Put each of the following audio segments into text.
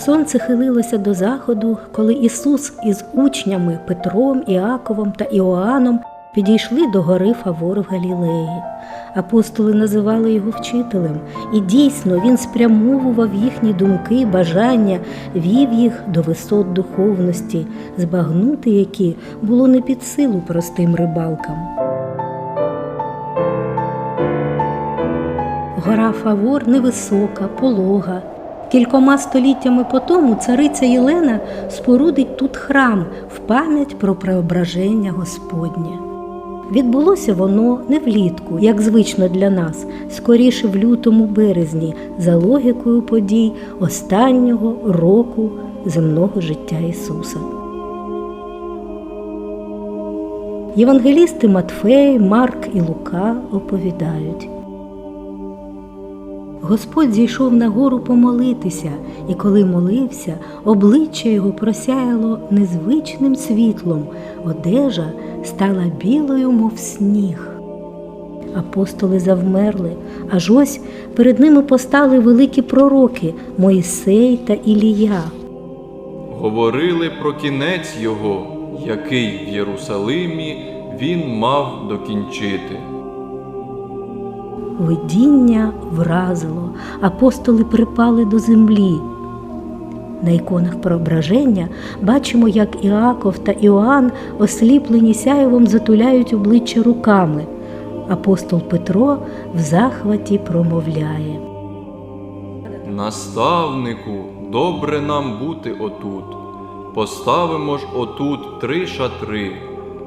Сонце хилилося до заходу, коли Ісус із учнями Петром, Іаковом та Іоанном підійшли до гори Фавор в Галілеї. Апостоли називали його вчителем, і дійсно він спрямовував їхні думки, бажання, вів їх до висот духовності, збагнути які було не під силу простим рибалкам. Гора Фавор невисока, полога. Кількома століттями по тому цариця Єлена спорудить тут храм в пам'ять про преображення Господнє. Відбулося воно не влітку, як звично для нас, скоріше в лютому березні, за логікою подій останнього року земного життя Ісуса. Євангелісти Матфей, Марк і Лука оповідають. Господь зійшов на гору помолитися, і коли молився, обличчя його просяяло незвичним світлом, одежа стала білою, мов сніг. Апостоли завмерли, аж ось перед ними постали великі пророки Моїсей та Ілія. Говорили про кінець його, який в Єрусалимі він мав докінчити. Видіння вразило, апостоли припали до землі. На іконах преображення бачимо, як Іаков та Іоанн, осліплені сяєвом, затуляють обличчя руками. Апостол Петро в захваті промовляє. Наставнику, добре нам бути отут. Поставимо ж отут три шатри,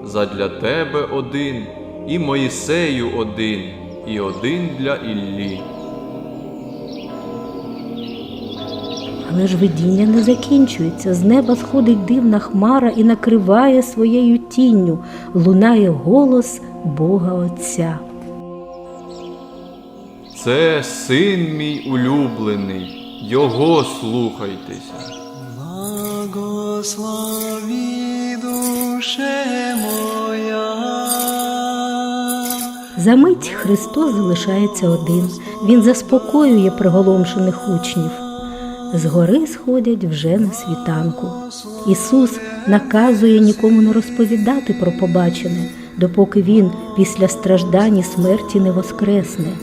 задля тебе один, і Моїсею один, і один для Іллі. Але ж видіння не закінчується. З неба сходить дивна хмара і накриває своєю тінню, лунає голос Бога Отця. Це син мій улюблений, його слухайтеся. Благослови душе моя. За мить Христос залишається один. Він заспокоює приголомшених учнів. Згори сходять вже на світанку. Ісус наказує нікому не розповідати про побачене, допоки Він після страждань і смерті не воскресне.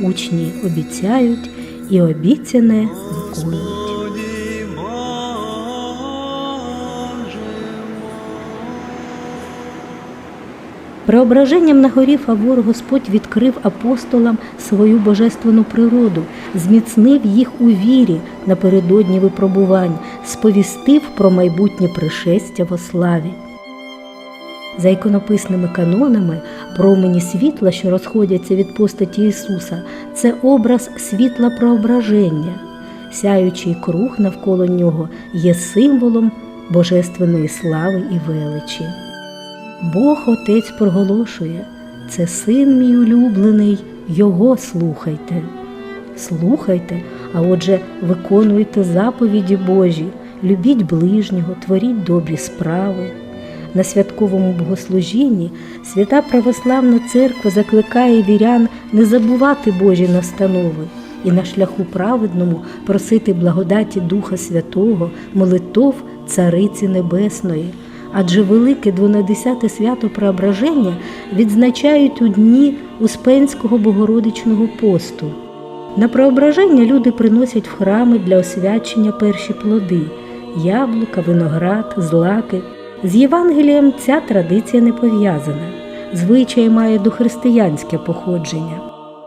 Учні обіцяють і обіцяне виконують. Преображенням на горі Фавор Господь відкрив апостолам свою божественну природу, зміцнив їх у вірі напередодні випробувань, сповістив про майбутнє пришестя во славі. За іконописними канонами, промені світла, що розходяться від постаті Ісуса, це образ світла преображення. Сяючий круг навколо нього є символом божественної слави і величі. Бог Отець проголошує, це син мій улюблений, його слухайте. Слухайте, а отже, виконуйте заповіді Божі, любіть ближнього, творіть добрі справи. На святковому богослужінні свята Православна Церква закликає вірян не забувати Божі настанови і на шляху праведному просити благодаті Духа Святого, молитов Цариці Небесної. Адже велике двонадесяте свято Преображення відзначають у дні Успенського Богородичного посту. На преображення люди приносять в храми для освячення перші плоди яблука, виноград, злаки. З Євангелієм ця традиція не пов'язана. Звичай має дохристиянське походження.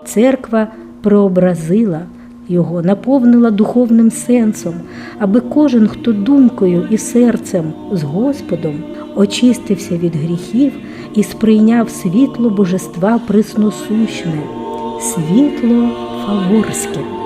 Церква преобразила його, наповнила духовним сенсом, аби кожен, хто думкою і серцем з Господом очистився від гріхів і сприйняв світло божества присносущне, світло фаворське.